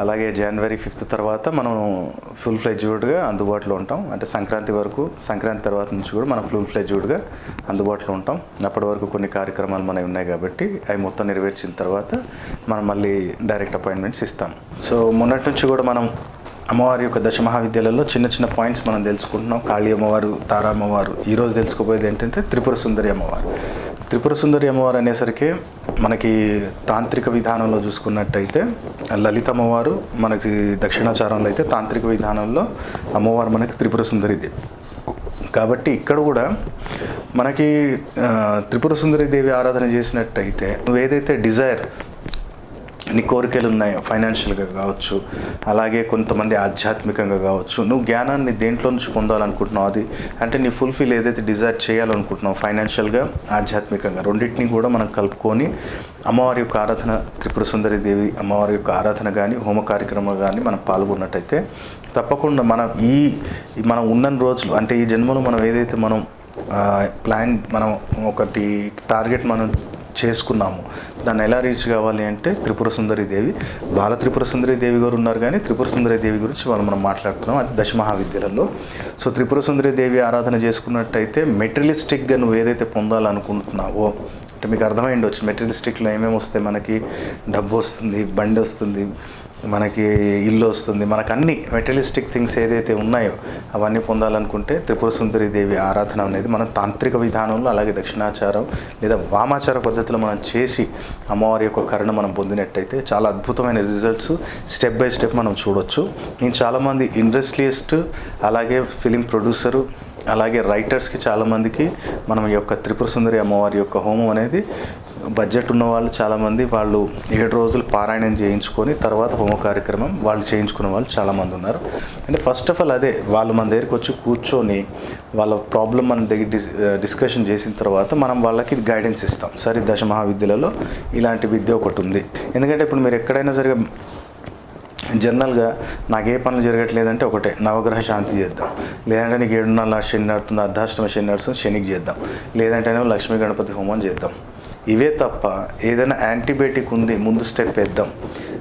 అలాగే జనవరి ఫిఫ్త్ తర్వాత మనం ఫుల్ ఫ్లెజ్డ్గా అందుబాటులో ఉంటాం. అంటే సంక్రాంతి వరకు సంక్రాంతి తర్వాత నుంచి కూడా మనం ఫుల్ ఫ్లెజ్డ్గా అందుబాటులో ఉంటాం. అప్పటి వరకు కొన్ని కార్యక్రమాలు మనవి ఉన్నాయి కాబట్టి అవి మొత్తం నెరవేర్చిన తర్వాత మనం మళ్ళీ డైరెక్ట్ అపాయింట్మెంట్స్ ఇస్తాం. సో మొన్నటి నుంచి కూడా మనం అమ్మవారి యొక్క దశ మహావిద్యాలయంలో చిన్న చిన్న పాయింట్స్ మనం తెలుసుకుంటున్నాం. కాళీ అమ్మవారు తారా అమ్మవారు. ఈరోజు తెలుసుకోబోయేది ఏంటంటే త్రిపుర సుందరి అమ్మవారు. త్రిపుర సుందరి అమ్మవారు అనేసరికి మనకి తాంత్రిక విధానంలో చూసుకున్నట్టయితే లలిత అమ్మవారు మనకి దక్షిణాచారంలో అయితే తాంత్రిక విధానంలో అమ్మవారు మనకి త్రిపుర సుందరి దేవి కాబట్టి ఇక్కడ కూడా మనకి త్రిపుర సుందరి దేవి ఆరాధన చేసినట్టయితే నువ్వు ఏదైతే డిజైర్ నీ కోరికలు ఉన్నాయి ఫైనాన్షియల్గా కావచ్చు అలాగే కొంతమంది ఆధ్యాత్మికంగా కావచ్చు. నువ్వు జ్ఞానాన్ని దేంట్లో నుంచి పొందాలనుకుంటున్నావు? అది అంటే నీ ఫుల్ఫిల్ ఏదైతే డిజైర్ చేయాలనుకుంటున్నావు ఫైనాన్షియల్గా ఆధ్యాత్మికంగా రెండింటిని కూడా మనం కలుపుకొని అమ్మవారి యొక్క ఆరాధన త్రిపుర సుందరి దేవి అమ్మవారి యొక్క ఆరాధన కానీ హోమ కార్యక్రమాలు కానీ మనం పాల్గొన్నట్టయితే తప్పకుండా మనం ఈ మనం ఉన్న రోజులు అంటే ఈ జన్మలో మనం ఏదైతే మనం ప్లాన్ మనం ఒకటి టార్గెట్ మనం చేసుకున్నాము. దాన్ని ఎలా రీచ్ కావాలి అంటే త్రిపుర సుందరి దేవి. బాల త్రిపుర సుందరి దేవి గారు ఉన్నారు కానీ త్రిపుర సుందరి దేవి గురించి వాళ్ళు మనం మాట్లాడుతున్నాం. అది దశ మహావిద్యలలో సో త్రిపుర సుందరి దేవి ఆరాధన చేసుకున్నట్టయితే మెటీరియలిస్టిక్గా నువ్వు ఏదైతే పొందాలనుకుంటున్నావో అంటే మీకు అర్థమైండి వచ్చి మెటీరియలిస్టిక్లో ఏమేమి వస్తాయి మనకి? డబ్బు వస్తుంది బండి వస్తుంది మనకి ఇల్లు వస్తుంది. మనకు అన్ని మెటలిస్టిక్ థింగ్స్ ఏదైతే ఉన్నాయో అవన్నీ పొందాలనుకుంటే త్రిపుర సుందరి దేవి ఆరాధన అనేది మనం తాంత్రిక విధానంలో అలాగే దక్షిణాచారం లేదా వామాచార పద్ధతిలో మనం చేసి అమ్మవారి యొక్క కరుణ మనం పొందినట్టయితే చాలా అద్భుతమైన రిజల్ట్స్ స్టెప్ బై స్టెప్ మనం చూడొచ్చు. నేను చాలామంది ఇండస్ట్రియలిస్ట్ అలాగే ఫిలిం ప్రొడ్యూసరు అలాగే రైటర్స్కి చాలామందికి మనం ఈ యొక్క త్రిపుర సుందరి అమ్మవారి యొక్క హోమం అనేది బడ్జెట్ ఉన్న వాళ్ళు చాలామంది వాళ్ళు ఏడు రోజులు పారాయణం చేయించుకొని తర్వాత హోమ కార్యక్రమం వాళ్ళు చేయించుకున్న వాళ్ళు చాలామంది ఉన్నారు. అంటే ఫస్ట్ ఆఫ్ ఆల్ అదే వాళ్ళు మన దగ్గరికి వచ్చి కూర్చొని వాళ్ళ ప్రాబ్లం మన దగ్గర డిస్ డిస్కషన్ చేసిన తర్వాత మనం వాళ్ళకి గైడెన్స్ ఇస్తాం. సరే దశ మహావిద్యలలో ఇలాంటి విద్య ఒకటి ఉంది. ఎందుకంటే ఇప్పుడు మీరు ఎక్కడైనా సరే జనరల్గా నాకు ఏ పనులు జరగట్లేదంటే ఒకటే నవగ్రహ శాంతి చేద్దాం. లేదంటే నీకు ఏడున్నర శని నడుతుంది అర్ధాష్టమ శని నడుస్తుంది శనికి చేద్దాం. లేదంటేనేమో లక్ష్మీ గణపతి హోమం చేద్దాం. ఇవే తప్ప ఏదైనా యాంటీబయాటిక్ ఉంది ముందు స్టెప్ వేద్దాం.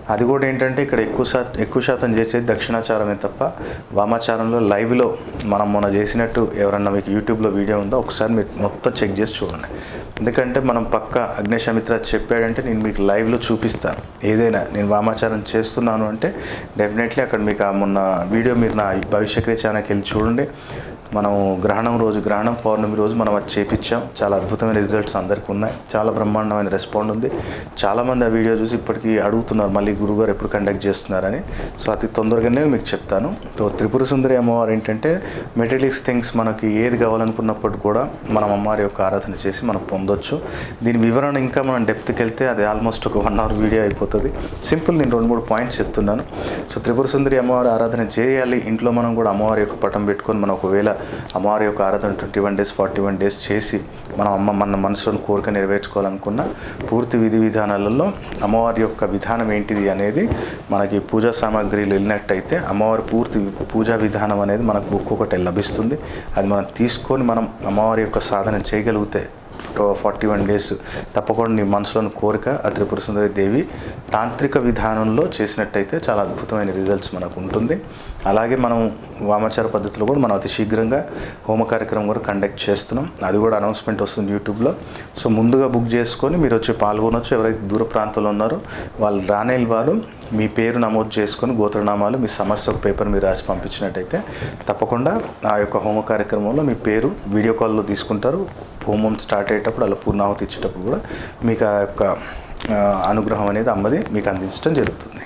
అది కూడా ఏంటంటే ఇక్కడ ఎక్కువ శాతం ఎక్కువ శాతం చేసేది దక్షిణాచారమే తప్ప వామాచారంలో లైవ్లో మనం మొన్న చేసినట్టు ఎవరన్నా మీకు యూట్యూబ్లో వీడియో ఉందో ఒకసారి మీరు మొత్తం చెక్ చేసి చూడండి. ఎందుకంటే మనం పక్క అగ్నేశమిత్ర చెప్పాడంటే నేను మీకు లైవ్లో చూపిస్తాను. ఏదైనా నేను వామాచారం చేస్తున్నాను అంటే డెఫినెట్లీ అక్కడ మీకు ఆ మొన్న వీడియో మీరు నా భవిష్యక్రియ ఛానల్కి వెళ్ళి చూడండి. మనం గ్రహణం రోజు గ్రహణం పౌర్ణమి రోజు మనం అది చేపించాం. చాలా అద్భుతమైన రిజల్ట్స్ అందరికీ ఉన్నాయి. చాలా బ్రహ్మాండమైన రెస్పాండ్ ఉంది. చాలామంది ఆ వీడియో చూసి ఇప్పటికీ అడుగుతున్నారు మళ్ళీ గురుగారు ఎప్పుడు కండక్ట్ చేస్తున్నారని. సో అతి తొందరగానే మీకు చెప్తాను. సో త్రిపుర సుందరి అమ్మవారు ఏంటంటే మెటీరియల్స్ థింగ్స్ మనకి ఏది కావాలనుకున్నప్పుడు కూడా మనం అమ్మవారి యొక్క ఆరాధన చేసి మనం పొందొచ్చు. దీని వివరణ ఇంకా మనం డెప్త్కి వెళ్తే అది ఆల్మోస్ట్ ఒక వన్ అవర్ వీడియో అయిపోతుంది. సింపుల్ నేను రెండు మూడు పాయింట్స్ చెప్తున్నాను. సో త్రిపుర సుందరి అమ్మవారి ఆరాధన చేయాలి. ఇంట్లో మనం కూడా అమ్మవారి యొక్క పటం పెట్టుకొని మనం ఒకవేళ అమ్మవారి యొక్క ఆరాధన twenty one days forty one days చేసి మనం అమ్మ మన మనసులోని కోరిక నెరవేర్చుకోవాలనుకున్న పూర్తి విధి విధానాలలో అమ్మవారి యొక్క విధానం ఏంటిది అనేది మనకి పూజా సామాగ్రిలు వెళ్ళినట్టయితే అమ్మవారి పూర్తి పూజా విధానం అనేది మనకు బుక్ ఒకటి లభిస్తుంది. అది మనం తీసుకొని మనం అమ్మవారి యొక్క సాధన చేయగలిగితే ఫార్టీ వన్ డేస్ తప్పకుండా నీ మనసులోని కోరిక ఆ త్రిపుర సుందరి దేవి తాంత్రిక విధానంలో చేసినట్టయితే చాలా అద్భుతమైన రిజల్ట్స్ మనకు ఉంటుంది. అలాగే మనం వామాచార పద్ధతిలో కూడా మనం అతి శీఘ్రంగా హోమ కార్యక్రమం కూడా కండక్ట్ చేస్తున్నాం. అది కూడా అనౌన్స్మెంట్ వస్తుంది యూట్యూబ్లో. సో ముందుగా బుక్ చేసుకొని మీరు వచ్చి పాల్గొనొచ్చు. ఎవరైతే దూర ప్రాంతంలో ఉన్నారో వాళ్ళు రానే వారు మీ పేరు నమోదు చేసుకొని గోత్రనామాలు మీ సమస్య ఒక పేపర్ మీరు రాసి పంపించినట్టయితే తప్పకుండా ఆ యొక్క హోమ కార్యక్రమంలో మీ పేరు వీడియో కాల్లో తీసుకుంటారు. హోమం స్టార్ట్ అయ్యేటప్పుడు అలా పూర్ణాహుతి ఇచ్చేటప్పుడు కూడా మీకు ఆ యొక్క అనుగ్రహం అనేది అమ్మది మీకు అందించడం జరుగుతుంది.